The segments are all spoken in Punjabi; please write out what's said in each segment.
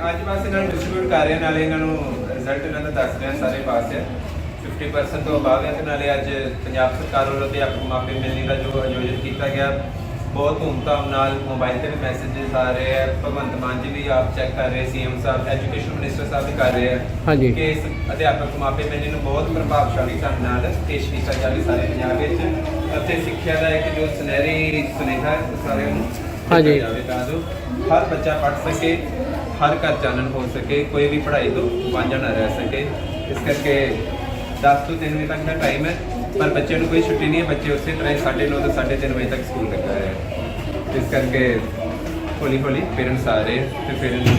ਅੱਜ ਬਸ ਇਹਨਾਂ ਨੂੰ ਡਿਸਟ੍ਰੀਬਿਊਟ ਕਰ ਰਹੇ ਨਾਲੇ ਇਹਨਾਂ ਨੂੰ ਰਿਜ਼ਲਟ ਇਹਨਾਂ ਦਾ ਦੱਸ ਰਹੇ ਸਾਰੇ ਪਾਸ ਹੈ 50% ਤੋਂ ਅਬਾਵ ਹੈ ਤੇ ਨਾਲੇ ਅੱਜ ਪੰਜਾਬ ਸਰਕਾਰ ਵੱਲੋਂ ਤੇ ਆਪਣੇ ਮਾਪੇ ਮਿਲਣੀ ਦਾ ਜੋ ਆਯੋਜਨ ਕੀਤਾ ਗਿਆ ਬਹੁਤ ਧੂਮਧਾਮ ਨਾਲ ਮੋਬਾਈਲ ਤੇ ਵੀ ਮੈਸੇजेस ਆ ਰਹੇ ਹੈ ਭਗਵੰਤ ਮਾਨ ਜੀ ਵੀ ਆਪ ਚੈੱਕ ਕਰ ਰਹੇ ਸੀਐਮ ਸਾਹਿਬ ਐਜੂਕੇਸ਼ਨ ਮਿਨਿਸਟਰ ਸਾਹਿਬ ਵੀ ਕਰ ਰਹੇ ਹੈ ਹਾਂਜੀ। ਕਿ ਇਸ ਅਧਿਆਪਕ ਮਾਪੇ ਮਿਲਣੀ ਨੂੰ ਬਹੁਤ ਪ੍ਰਭਾਵਸ਼ਾਲੀ ਢੰਗ ਨਾਲ ਪੇਸ਼ ਕੀਤਾ ਜਾਵੇ ਸਾਰੇ ਪੰਜਾਬ ਵਿੱਚ ਅਤੇ ਸਿੱਖਿਆ ਦਾ ਇੱਕ ਜੋ ਸੁਨਹਿਰੀ ਸੁਨੇਹਾ ਸਾਰਿਆਂ ਨੂੰ ਹਾਂਜੀ। ਜਾਵੇ ਤਾਂ ਜੋ ਹਰ ਬੱਚਾ ਪੜ੍ਹ ਸਕੇ ਹਰ ਘਰ ਚਾਨਣ ਹੋ ਸਕੇ, ਕੋਈ ਵੀ ਪੜ੍ਹਾਈ ਤੋਂ ਵਾਂਝਾ ਨਾ ਰਹਿ ਸਕੇ। ਇਸ ਕਰਕੇ 10 ਤੋਂ 3 ਵਜੇ ਤੱਕ ਦਾ ਟਾਈਮ ਹੈ, ਪਰ ਬੱਚਿਆਂ ਨੂੰ ਕੋਈ ਛੁੱਟੀ ਨਹੀਂ ਹੈ। ਬੱਚੇ ਉਸੇ ਤਰ੍ਹਾਂ ਹੀ 9:30 ਤੋਂ 3:30 ਵਜੇ ਤੱਕ ਸਕੂਲ ਲੱਗਾ ਹੈ। ਇਸ ਕਰਕੇ ਹੌਲੀ ਹੌਲੀ ਪੇਰੈਂਟਸ ਆ ਰਹੇ ਹੈ ਤੇ ਫਿਰ ਇਹਨਾਂ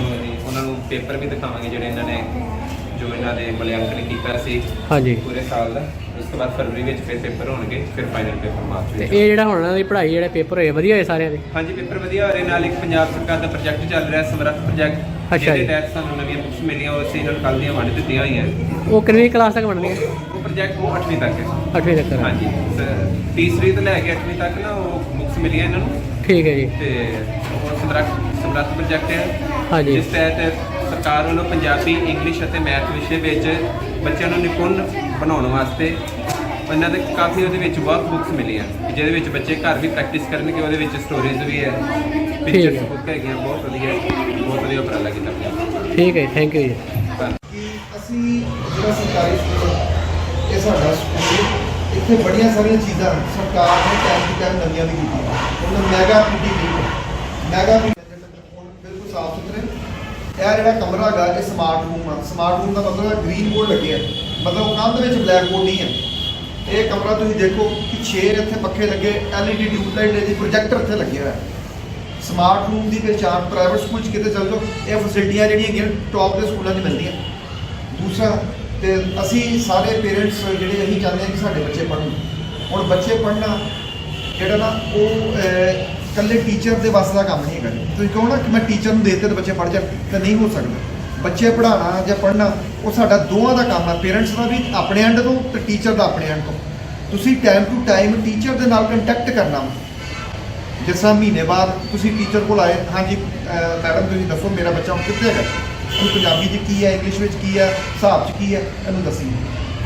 ਉਹਨਾਂ ਨੂੰ ਪੇਪਰ ਵੀ ਦਿਖਾਵਾਂਗੇ ਜਿਹੜੇ ਇਹਨਾਂ ਨੇ ਜੋ ਇਹਨਾਂ ਦੇ ਮੁਲਾਂਕਣ ਕੀਤਾ ਸੀ ਹਾਂਜੀ। ਪੂਰੇ ਸਾਲ ਦਾ ਉਸ ਤੋਂ ਬਾਅਦ ਫਰਵਰੀ ਵਿੱਚ ਫਿਰ ਪੇਪਰ ਹੋਣਗੇ ਫਿਰ ਫਾਈਨਲ ਪੇਪਰ ਮਾਰਚ ਤੇ ਵਿੱਚ ਇਹ ਜਿਹੜਾ ਹੁਣ ਇਹਨਾਂ ਦੀ ਪੜ੍ਹਾਈ ਜਿਹੜੇ ਪੇਪਰ ਹੋਏ ਵਧੀਆ ਹੋਏ ਸਾਰਿਆਂ ਦੇ? ਹਾਂਜੀ ਪੇਪਰ ਵਧੀਆ ਹੋ ਰਹੇ ਨਾਲ ਇੱਕ ਪੰਜਾਬ ਸਰਕਾਰ ਦਾ ਪ੍ਰੋਜੈਕਟ ਚੱਲ ਰਿਹਾ ਸਮਰੱਥ ਪ੍ਰੋਜੈਕਟ ਅੱਛਾ ਜੀ। ਤਹਿਤ ਸਾਨੂੰ ਨਵੀਆਂ ਬੁੱਕਸ ਮਿਲੀਆਂ ਉਹ ਅਸੀਂ ਨੂੰ ਕੱਲ੍ਹ ਦੀਆਂ ਵੰਡ ਦਿੱਤੀਆਂ ਹੋਈਆਂ। ਉਹ ਕਿੰਨਵੀਂ ਕਲਾਸ ਤੱਕ ਬਣਨੀ ਹੈ ਉਹ ਪ੍ਰੋਜੈਕਟ ਉਹ 8ਵੀਂ ਤੱਕ ਹੈ। 8ਵੀਂ ਤੱਕ ਹਾਂਜੀ ਸ- ਤੀਸਰੀ ਤੋਂ ਲੈ ਕੇ 8ਵੀਂ ਤੱਕ ਨਾ ਉਹ ਬੁੱਕਸ ਮਿਲੀਆਂ ਇਹਨਾਂ ਨੂੰ। ਠੀਕ ਹੈ ਜੀ। ਤੇ ਉਹ ਸਮਰੱਥ ਸਮਰੱਥ ਪ੍ਰੋਜੈਕਟ ਹੈ। ਹਾਂਜੀ। ਜਿਸ ਤਹਿਤ ਸਰਕਾਰ ਵੱਲੋਂ ਪੰਜਾਬੀ ਇੰਗਲਿਸ਼ ਅਤੇ ਮੈਥ ਵਿਸ਼ੇ ਵਿੱਚ ਬੱਚਿਆਂ ਨੂੰ ਨਿਪੁੰਨ ਬਣਾਉਣ ਵਾਸਤੇ ਉਹਨਾਂ ਦੇ ਕਾਫੀ ਉਹਦੇ ਵਿੱਚ ਵਰਕ ਬੁੱਕਸ ਮਿਲੀਆਂ ਜਿਹਦੇ ਵਿੱਚ ਬੱਚੇ ਘਰ ਵੀ ਪ੍ਰੈਕਟਿਸ ਕਰਨਗੇ ਉਹਦੇ ਵਿੱਚ ਸਟੋਰੀਜ਼ ਵੀ ਹੈ ਪਿਕਚਰਸ ਹੈ। ਬੁੱਕ ਹੈਗੀਆਂ ਬਹੁਤ ਵਧੀਆ ਬਹੁਤ ਵਧੀਆ ਉਪਰਾਲਾ ਕੀਤਾ ਠੀਕ ਹੈ ਥੈਂਕ ਯੂ ਜੀ ਅਸੀਂ ਜਿਹੜਾ ਸਰਕਾਰੀ ਸਕੂਲ ਹੈ, ਇਹ ਸਾਡਾ ਸਕੂਲ। ਇੱਥੇ ਬੜੀਆਂ ਸਾਰੀਆਂ ਚੀਜ਼ਾਂ ਸਰਕਾਰ ਨੇ ਟਾਈਮ ਟੂ ਟਾਈਮ ਨਵੀਆਂ ਵੀ ਕੀਤੀਆਂ ਹੁਣ ਮੈਗਾ ਪੀਟੀ ਵੀ ਮੈਗਾ ਪੀਟੀ ਬਿਲਕੁਲ ਸਾਫ਼ ਸੁਥਰੇ ਇਹ ਜਿਹੜਾ ਕਮਰਾ ਹੈਗਾ, ਇਹ ਸਮਾਰਟ ਰੂਮ ਆ। ਸਮਾਰਟ ਰੂਮ ਦਾ ਮਤਲਬ ਹੈ ਗ੍ਰੀਨ ਬੋਰਡ ਲੱਗੇ ਆ। ਮਤਲਬ ਕੰਧ ਵਿੱਚ ਬਲੈਕ ਬੋਰਡ ਨਹੀਂ ਹੈ ਇਹ ਕਮਰਾ ਤੁਸੀਂ ਦੇਖੋ ਕਿ 6 ਇੱਥੇ ਪੱਖੇ ਲੱਗੇ, LED ਟਿਊਬ ਲਾਈਟ ਦੀ ਪ੍ਰੋਜੈਕਟਰ ਇੱਥੇ ਲੱਗਿਆ ਹੋਇਆ ਸਮਾਰਟ ਰੂਮ ਦੀ ਪਹਿਚਾਣ ਪ੍ਰਾਈਵੇਟ ਸਕੂਲ 'ਚ ਕਿਤੇ ਚੱਲ ਜਾਓ। ਇਹ ਫੈਸਿਲਿਟੀਆਂ ਜਿਹੜੀਆਂ ਹੈਗੀਆਂ ਟੌਪ ਦੇ ਸਕੂਲਾਂ 'ਚ ਮਿਲਦੀਆਂ। ਦੂਸਰਾ, ਤੇ ਅਸੀਂ ਸਾਰੇ ਪੇਰੈਂਟਸ ਜਿਹੜੇ ਅਸੀਂ ਚਾਹੁੰਦੇ ਹਾਂ ਕਿ ਸਾਡੇ ਬੱਚੇ ਪੜ੍ਹਨ। ਹੁਣ ਬੱਚੇ ਪੜ੍ਹਨਾ ਜਿਹੜਾ ਨਾ ਉਹ ਅਹ, ਇਕੱਲੇ ਟੀਚਰ ਦੇ ਵੱਸ ਦਾ ਕੰਮ ਨਹੀਂ ਹੈਗਾ ਜੀ। ਤੁਸੀਂ ਕਹੋ ਨਾ ਕਿ ਮੈਂ ਟੀਚਰ ਨੂੰ ਦੇ ਦਿੱਤੇ ਤੇ ਬੱਚੇ ਪੜ੍ਹ ਜਾਣ ਤਾਂ ਨਹੀਂ ਹੋ ਸਕਦਾ। ਬੱਚੇ ਪੜ੍ਹਾਉਣਾ ਜਾਂ ਪੜ੍ਹਨਾ ਉਹ ਸਾਡਾ ਦੋਵਾਂ ਦਾ ਕੰਮ ਹੈ ਪੇਰੈਂਟਸ ਦਾ ਵੀ ਆਪਣੇ ਐਂਡ ਤੋਂ ਤੇ ਟੀਚਰ ਦਾ ਆਪਣੇ ਐਂਡ ਤੋਂ। ਤੁਸੀਂ ਟਾਈਮ ਟੂ ਟਾਈਮ ਟੀਚਰ ਦੇ ਨਾਲ ਕੰਟੈਕਟ ਕਰਨਾ ਵਾ। ਜਿਸ ਤਰ੍ਹਾਂ ਮਹੀਨੇ ਬਾਅਦ ਤੁਸੀਂ ਟੀਚਰ ਕੋਲ ਆਏ ਹਾਂਜੀ ਮੈਡਮ ਤੁਸੀਂ ਦੱਸੋ ਮੇਰਾ ਬੱਚਾ ਹੁਣ ਕਿੱਥੇ ਹੈਗਾ? ਉਹਨੂੰ ਪੰਜਾਬੀ 'ਚ ਕੀ ਹੈ ਇੰਗਲਿਸ਼ ਵਿੱਚ ਕੀ ਹੈ ਹਿਸਾਬ 'ਚ ਕੀ ਹੈ ਇਹਨੂੰ ਦੱਸੀ।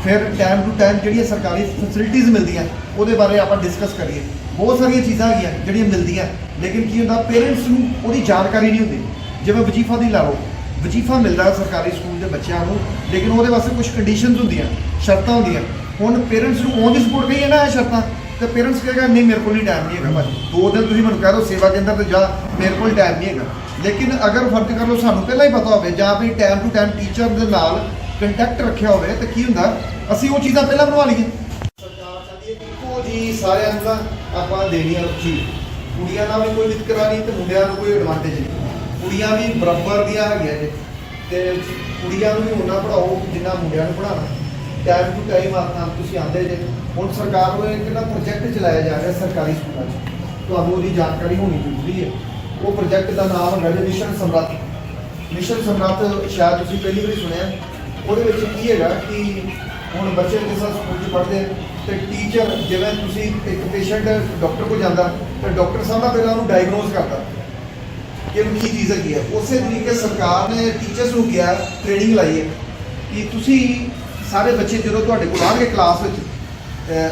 ਫਿਰ ਟਾਈਮ ਟੂ ਟਾਈਮ ਜਿਹੜੀਆਂ ਸਰਕਾਰੀ ਫੈਸਿਲਿਟੀਆਂ ਮਿਲਦੀਆਂ, ਉਹਦੇ ਬਾਰੇ ਆਪਾਂ ਡਿਸਕਸ ਕਰੀਏ। ਬਹੁਤ ਸਾਰੀਆਂ ਚੀਜ਼ਾਂ ਹੈਗੀਆਂ ਜਿਹੜੀਆਂ ਮਿਲਦੀਆਂ, ਲੇਕਿਨ ਕੀ ਹੁੰਦਾ ਪੇਰੈਂਟਸ ਨੂੰ ਉਹਦੀ ਜਾਣਕਾਰੀ ਨਹੀਂ ਹੁੰਦੀ। ਜਿਵੇਂ ਵਜੀਫਾ ਦੀ ਲਾ ਲਓ, ਵਜੀਫਾ ਮਿਲਦਾ ਸਰਕਾਰੀ ਸਕੂਲ ਦੇ ਬੱਚਿਆਂ ਨੂੰ, ਲੇਕਿਨ ਉਹਦੇ ਵਾਸਤੇ ਕੁਝ ਕੰਡੀਸ਼ਨਸ ਹੁੰਦੀਆਂ, ਸ਼ਰਤਾਂ ਹੁੰਦੀਆਂ। ਹੁਣ ਪੇਰੈਂਟਸ ਨੂੰ ਔਨ ਦੀ ਸਪੋਰਟ ਕਹੀਏ ਨਾ ਇਹ ਸ਼ਰਤਾਂ, ਤੇ ਪੇਰੈਂਟਸ ਕਹੇਗਾ, ਨਹੀਂ, ਮੇਰੇ ਕੋਲ ਨਹੀਂ ਟਾਈਮ ਨਹੀਂ ਹੈਗਾ ਭਾਜੀ। ਦੋ ਦਿਨ ਤੁਸੀਂ ਮੈਨੂੰ ਕਹਿ ਦਿਓ, ਸੇਵਾ ਕੇਂਦਰ ਤੇ ਜਾ, ਮੇਰੇ ਕੋਲ ਟਾਈਮ ਨਹੀਂ ਹੈਗਾ। ਲੇਕਿਨ ਅਗਰ ਫ਼ਰਕ ਕਰ ਲਓ, ਸਾਨੂੰ ਪਹਿਲਾਂ ਹੀ ਪਤਾ ਹੋਵੇ, ਜਾਂ ਵੀ ਟਾਈਮ ਟੂ ਟਾਈਮ ਟੀਚਰ ਦੇ ਨਾਲ ਕੰਟੈਕਟ ਰੱਖਿਆ ਹੋਵੇ, ਤਾਂ ਕੀ ਹੁੰਦਾ ਅਸੀਂ ਉਹ ਚੀਜ਼ਾਂ ਪਹਿਲਾਂ ਬਣਵਾ ਲਈਏ ਸਰਕਾਰ ਚਾਹੁੰਦੀ ਹੈ ਕਿ ਇੱਕੋ ਜੀ ਸਾਰਿਆਂ ਨੂੰ ਨਾ ਆਪਾਂ ਦੇਣੀ ਆ ਚੀਜ਼ ਕੁੜੀਆਂ ਨਾਲ ਵੀ ਕੋਈ ਵਿਤਕਰਾ ਨਹੀਂ ਤੇ ਮੁੰਡਿਆਂ ਨੂੰ ਕੋਈ ਐਡਵਾਂਟੇਜ ਨਹੀਂ। ਕੁੜੀਆਂ ਵੀ ਬਰਾਬਰ ਦੀਆਂ ਹੈਗੀਆਂ ਜੇ। ਤੇ ਕੁੜੀਆਂ ਨੂੰ ਵੀ ਉਹਨਾਂ ਪੜਾਓ ਜਿੰਨਾ ਮੁੰਡਿਆਂ ਨੂੰ ਪੜਾਉਣਾ ਟਾਈਮ ਟੂ ਟਾਈਮ ਆਪਣਾ ਤੁਸੀਂ ਆਉਂਦੇ ਜੇ। ਹੁਣ ਸਰਕਾਰ ਨੂੰ ਇੱਕ ਨਾ ਪ੍ਰੋਜੈਕਟ ਚਲਾਇਆ ਜਾ ਰਿਹਾ ਸਰਕਾਰੀ ਸਕੂਲਾਂ 'ਚ। ਤੁਹਾਨੂੰ ਉਹਦੀ ਜਾਣਕਾਰੀ ਹੋਣੀ ਜ਼ਰੂਰੀ ਹੈ। ਉਹ ਪ੍ਰੋਜੈਕਟ ਦਾ ਨਾਮ ਹੈ ਮਿਸ਼ਨ ਸਮਰੱਥ। ਮਿਸ਼ਨ ਸਮਰੱਥ ਸ਼ਾਇਦ ਤੁਸੀਂ ਪਹਿਲੀ ਵਾਰੀ ਸੁਣਿਆ। ਉਹਦੇ ਵਿੱਚ ਕੀ ਹੈਗਾ ਕਿ ਹੁਣ ਬੱਚੇ ਜਿਸ ਸਕੂਲ 'ਚ ਪੜ੍ਹਦੇ ਤੇ ਟੀਚਰ ਜਿਵੇਂ ਤੁਸੀਂ ਇੱਕ ਪੇਸ਼ੈਂਟ ਡਾਕਟਰ ਕੋਲ ਜਾਂਦਾ, ਤਾਂ ਡਾਕਟਰ ਸਾਹਿਬ ਨਾਲ ਪਹਿਲਾਂ ਉਹਨੂੰ ਡਾਇਗਨੋਸ ਕਰਦਾ ਕਿ ਉਹਨੂੰ ਕੀ ਚੀਜ਼ ਹੈਗੀ ਹੈ ਉਸੇ ਤਰੀਕੇ ਸਰਕਾਰ ਨੇ ਟੀਚਰਸ ਨੂੰ ਕਿਹਾ ਟ੍ਰੇਨਿੰਗ ਲਾਈ ਹੈ ਕਿ ਤੁਸੀਂ ਸਾਰੇ ਬੱਚੇ ਜਦੋਂ ਤੁਹਾਡੇ ਕੋਲ ਆਉਣਗੇ ਕਲਾਸ ਵਿੱਚ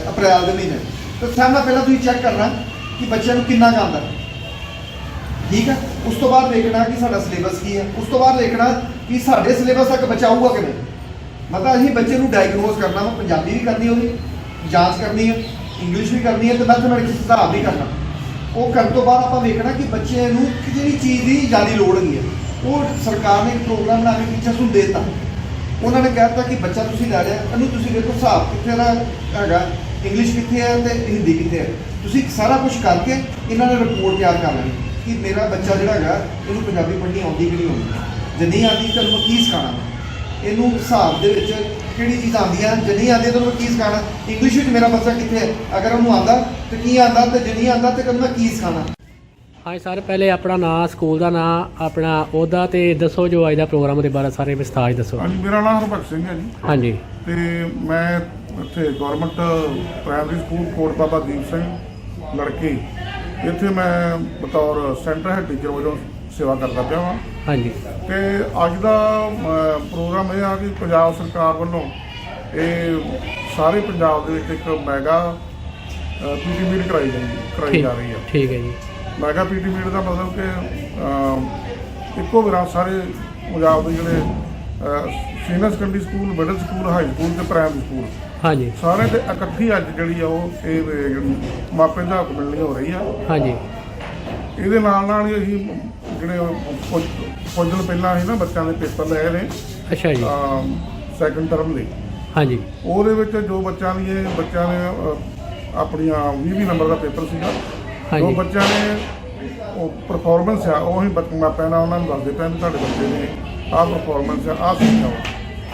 ਅਪ੍ਰੈਲ ਦੇ ਮਹੀਨੇ, ਤਾਂ ਸਭ ਨਾਲ ਪਹਿਲਾਂ ਤੁਸੀਂ ਚੈੱਕ ਕਰਨਾ ਕਿ ਬੱਚਿਆਂ ਨੂੰ ਕਿੰਨਾ ਕੁ ਆਉਂਦਾ। ਠੀਕ ਹੈ ਉਸ ਤੋਂ ਬਾਅਦ ਦੇਖਣਾ ਕਿ ਸਾਡਾ ਸਿਲੇਬਸ ਕੀ ਹੈ ਉਸ ਤੋਂ ਬਾਅਦ ਦੇਖਣਾ ਕਿ ਸਾਡੇ ਸਿਲੇਬਸ ਤੱਕ ਬੱਚਾ ਆਊਗਾ ਕਿ ਮਤਲਬ ਅਸੀਂ ਬੱਚੇ ਨੂੰ ਡਾਇਗਨੋਸ ਕਰਨਾ ਵਾ, ਪੰਜਾਬੀ ਵੀ ਕਰਨੀ ਉਹਦੀ, ਜਾਂਚ ਕਰਨੀ ਹੈ ਇੰਗਲਿਸ਼ ਵੀ ਕਰਨੀ ਹੈ ਤੇ ਮੈਥਮੈਟਿਕਸ ਹਿਸਾਬ ਵੀ ਕਰਨਾ। ਉਹ ਕਰਨ ਤੋਂ ਬਾਅਦ ਆਪਾਂ ਵੇਖਣਾ ਕਿ ਬੱਚੇ ਨੂੰ ਕਿਹੜੀ ਚੀਜ਼ ਦੀ ਜ਼ਿਆਦਾ ਲੋੜ ਹੈਗੀ ਹੈ ਉਹ ਸਰਕਾਰ ਨੇ ਇੱਕ ਪ੍ਰੋਗਰਾਮ ਬਣਾ ਕੇ ਟੀਚਰਸ ਨੂੰ ਦੇ ਦਿੱਤਾ। ਉਹਨਾਂ ਨੇ ਕਹਿ ਦਿੱਤਾ ਕਿ ਬੱਚਾ ਤੁਸੀਂ ਲੈ ਲਿਆ, ਇਹਨੂੰ ਤੁਸੀਂ ਵੇਖੋ ਹਿਸਾਬ ਕਿੱਥੇ ਦਾ ਹੈਗਾ ਇੰਗਲਿਸ਼ ਕਿੱਥੇ ਹੈ ਤੇ ਹਿੰਦੀ ਕਿੱਥੇ ਹੈ ਤੁਸੀਂ ਸਾਰਾ ਕੁਝ ਕਰਕੇ ਇਹਨਾਂ ਨੇ ਰਿਪੋਰਟ ਤਿਆਰ ਕਰ ਲੈਣੀ ਕਿ ਮੇਰਾ ਬੱਚਾ ਜਿਹੜਾ ਹੈਗਾ, ਇਹਨੂੰ ਪੰਜਾਬੀ ਪੜ੍ਹਨੀ ਆਉਂਦੀ ਕਿ ਨਹੀਂ ਆਉਂਦੀ। ਜੇ ਨਹੀਂ ਆਉਂਦੀ ਤਾਂ ਉਹਨੂੰ ਮੈਂ ਕੀ ਸਿਖਾਉਣਾ ਇਹਨੂੰ ਹਿਸਾਬ ਦੇ ਵਿੱਚ ਕਿਹੜੀ ਚੀਜ਼ ਆਉਂਦੀ ਹੈ ਜੇ ਨਹੀਂ ਆਉਂਦੀ ਤਾਂ ਉਹਨੂੰ ਮੈਂ ਕੀ ਸਿਖਾਉਣਾ ਇੰਗਲਿਸ਼ ਵਿੱਚ ਮੇਰਾ ਬੱਚਾ ਕਿੱਥੇ ਹੈ? ਅਗਰ ਉਹਨੂੰ ਆਉਂਦਾ ਤੇ ਕੀ ਆਉਂਦਾ ਤੇ ਜੇ ਨਹੀਂ ਆਉਂਦਾ ਤੇ ਮੈਂ ਕੀ ਸਿਖਾਉਣਾ ਹਾਂਜੀ ਸਰ ਪਹਿਲੇ ਆਪਣਾ ਨਾਂ ਸਕੂਲ ਦਾ ਨਾਂ ਆਪਣਾ ਉਹਦਾ ਤੇ ਦੱਸੋ ਜੋ ਅੱਜ ਦਾ ਪ੍ਰੋਗਰਾਮ ਦੇ ਬਾਰੇ ਸਾਰੇ ਵਿਸਥਾਰ 'ਚ ਦੱਸੋ। ਹਾਂਜੀ ਮੇਰਾ ਨਾਮ ਹਰਭਗਤ ਸਿੰਘ ਹੈ ਜੀ। ਹਾਂਜੀ। ਤੇ ਮੈਂ ਇੱਥੇ government primary school Kot Baba Deep Singh ਲੜਕੀ। ਇੱਥੇ ਮੈਂ ਬਤੌਰ ਸੈਂਟਰ ਹੈਡ ਟੀਚਰ ਵਜੋਂ ਸੇਵਾ ਕਰਦਾ ਪਿਆ ਹਾਂ ਹਾਂਜੀ। ਤੇ ਅੱਜ ਦਾ ਅਮ, ਪ੍ਰੋਗਰਾਮ ਇਹ ਆ ਕਿ ਪੰਜਾਬ ਸਰਕਾਰ ਵੱਲੋਂ ਇਹ ਸਾਰੇ ਪੰਜਾਬ ਦੇ ਵਿੱਚ ਇੱਕ ਮੈਗਾ ਪੀਟੀ ਮੀਟ ਕਰਾਈ ਜਾਂਦੀ ਕਰਾਈ ਠੀਕ ਜਾ ਰਹੀ ਹੈ। ਠੀਕ ਹੈ ਜੀ। ਮੈਗਾ ਪੀਟੀ ਮੀਟ ਦਾ ਮਤਲਬ ਕਿ ਅਮ, ਇੱਕੋ ਵਾਰ ਸਾਰੇ ਪੰਜਾਬ ਦੇ ਜਿਹੜੇ senior secondary school middle school high school ਤੇ ਪ੍ਰਾਇਮਰੀ ਸਕੂਲ। ਹਾਂਜੀ। ਸਾਰੇ ਦੇ ਇਕੱਠੀ ਅੱਜ ਜਿਹੜੀ ਆ ਉਹ ਇਹ ਜਿਹੜੀ ਮਾਪੇ ਦਾ ਹੱਕ ਮਿਲਣੀ ਹੋ ਰਹੀ ਆ ਹਾਂਜੀ। ਇਹਦੇ ਨਾਲ ਨਾਲ ਹੀ ਅਸੀਂ ਜਿਹੜੇ ਕੁਝ ਕੁਝ ਦਿਨ ਪਹਿਲਾਂ ਅਸੀਂ ਨਾ ਬੱਚਿਆਂ ਦੇ ਪੇਪਰ ਲਏ ਨੇ ਅੱਛਾ ਜੀ। ਸੈਕੰਡ ਟਰਮ ਲਈ ਹਾਂਜੀ। ਉਹਦੇ ਵਿੱਚ ਜੋ ਬੱਚਿਆਂ ਇਹ ਬੱਚਿਆਂ ਨੇ ਅਹ, ਆਪਣੀਆਂ 20 20 ਨੰਬਰ ਦਾ ਪੇਪਰ ਸੀਗਾ ਜੋ ਹਾਂਜੀ। ਬੱਚਿਆਂ ਨੇ ਉਹ ਪਰਫਾਰਮੈਂਸ ਆ ਉਹ ਹੀ ਬੱਚ- ਮਾਪਿਆਂ ਨਾਲ ਉਹਨਾਂ ਨੂੰ ਦੱਸਦੇ ਪਏ ਵੀ ਤੁਹਾਡੇ ਬੱਚੇ ਨੇ ਆਹ ਪਰਫਾਰਮੈਂਸ ਆ ਆਹ ਸਿੱਖਿਆ ਵਾ।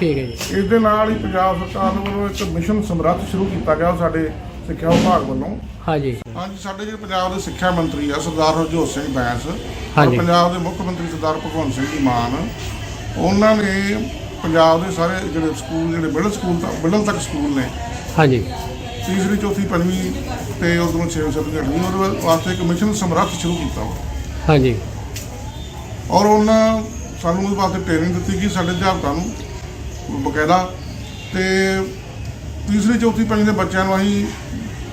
ਠੀਕ ਹੈ ਜੀ। ਇਸ ਦੇ ਨਾਲ ਹੀ ਪੰਜਾਬ ਸਰਕਾਰ ਵੱਲੋਂ ਇੱਕ ਮਿਸ਼ਨ ਸਮਰੱਥ ਸ਼ੁਰੂ ਕੀਤਾ ਗਿਆ ਉਹ ਸਾਡੇ ਸਿੱਖਿਆ ਵਿਭਾਗ ਵੱਲੋਂ। ਹਾਂਜੀ। ਹਾਂਜੀ ਸਾਡੇ ਜਿਹੜੇ ਪੰਜਾਬ ਦੇ ਸਿੱਖਿਆ ਮੰਤਰੀ ਆ ਸਰਦਾਰ ਹਰਜੋਤ ਸਿੰਘ ਬੈਂਸ ਔਰ ਹਾਂਜੀ। ਪੰਜਾਬ ਦੇ ਮੁੱਖ ਮੰਤਰੀ ਸਰਦਾਰ ਭਗਵੰਤ ਸਿੰਘ ਜੀ ਮਾਨ ਉਹਨਾਂ ਨੇ ਪੰਜਾਬ ਦੇ ਸਾਰੇ ਜਿਹੜੇ ਸਕੂਲ ਜਿਹੜੇ ਮਿਡਲ ਸਕੂਲ ਤੱਕ ਮਿਡਲ ਤੱਕ ਸਕੂਲ ਨੇ। ਹਾਂਜੀ। ਤੀਸਰੀ ਚੌਥੀ ਪੰਜਵੀਂ ਤੇ ਉਦੋਂ 6ਵੀਂ ਸੱਤਵੀਂ ਅੱਠਵੀਂ ਉਹਦੇ ਵਾਸਤੇ ਇੱਕ ਮਿਸ਼ਨ ਸਮਰੱਥ ਸ਼ੁਰੂ ਕੀਤਾ ਵਾ ਹਾਂਜੀ। ਔਰ ਉਹਨਾਂ ਸਾਨੂੰ ਉਹਦੇ ਵਾਸਤੇ ਟ੍ਰੇਨਿੰਗ ਦਿੱਤੀ ਕਿ ਸਾਡੇ ਅਧਿਆਪਕਾਂ ਨੂੰ ਬਕਾਇਦਾ। ਤੇ ਤੀਸਰੀ ਚੌਥੀ ਪੰਜਵੀਂ ਦੇ ਬੱਚਿਆਂ ਨੂੰ ਅਸੀਂ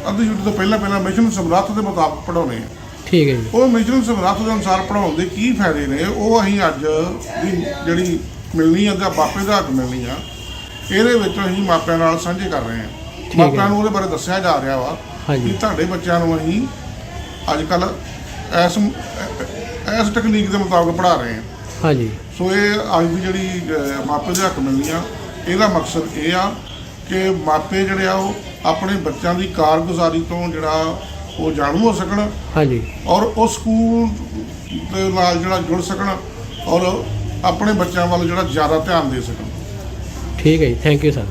ਅੱਧੀ ਛੁੱਟੀ ਤੋਂ ਪਹਿਲਾਂ ਪਹਿਲਾਂ ਮਿਸ਼ਨ ਸਮਰੱਥ ਦੇ ਮੁਤਾਬਕ ਪੜਾਉਣੇ ਆ ਠੀਕ ਹੈ ਜੀ। ਉਹ ਮਿਸ਼ਨ ਸਮਰੱਥ ਦੇ ਅਨੁਸਾਰ ਪੜਾਉਣ ਦੇ ਕੀ ਫਾਇਦੇ ਨੇ ਉਹ ਅਸੀਂ ਅੱਜ ਦੀ ਜਿਹੜੀ ਮਿਲਣੀ ਆ ਜਾਂ ਬਾਪੇ ਦਾ ਹੱਕ ਮਿਲਣੀ ਆ ਇਹਦੇ ਵਿੱਚ ਅਸੀਂ ਮਾਪਿਆਂ ਨਾਲ ਸਾਂਝੇ ਕਰ ਰਹੇ ਹੈ। ਮਾਪਿਆਂ ਨੂੰ ਉਹਦੇ ਬਾਰੇ ਦੱਸਿਆ ਜਾ ਰਿਹਾ ਵਾ। ਕਿ ਤੁਹਾਡੇ ਬੱਚਿਆਂ ਨੂੰ ਅਸੀਂ ਅੱਜ ਕੱਲ ਇਸ ਇਸ ਟੈਕਨੀਕ ਦੇ ਮੁਤਾਬਕ ਪੜ੍ਹਾ ਰਹੇ ਹਾਂ। ਹਾਂਜੀ। ਸੋ ਇਹ ਅੱਜ ਦੀ ਜਿਹੜੀ ਮਾਪੇ ਦੇ ਹੱਕ ਮਿਲਣੀ ਆ ਇਹਦਾ ਮਕਸਦ ਇਹ ਆ ਕਿ ਮਾਪੇ ਜਿਹੜੇ ਆ ਉਹ ਆਪਣੇ ਬੱਚਿਆਂ ਦੀ ਕਾਰਗੁਜ਼ਾਰੀ ਤੋਂ ਜਿਹੜਾ ਉਹ ਜਾਣੂ ਹੋ ਸਕਣ ਹਾਂਜੀ। ਔਰ ਉਹ ਸਕੂਲ ਦੇ ਨਾਲ ਜਿਹੜਾ ਜੁੜ ਸਕਣ ਔਰ ਆਪਣੇ ਬੱਚਿਆਂ ਵੱਲ ਜਿਹੜਾ ਜ਼ਿਆਦਾ ਧਿਆਨ ਦੇ ਸਕਣ। ਠੀਕ ਹੈ ਜੀ ਥੈਂਕ ਯੂ ਸਰ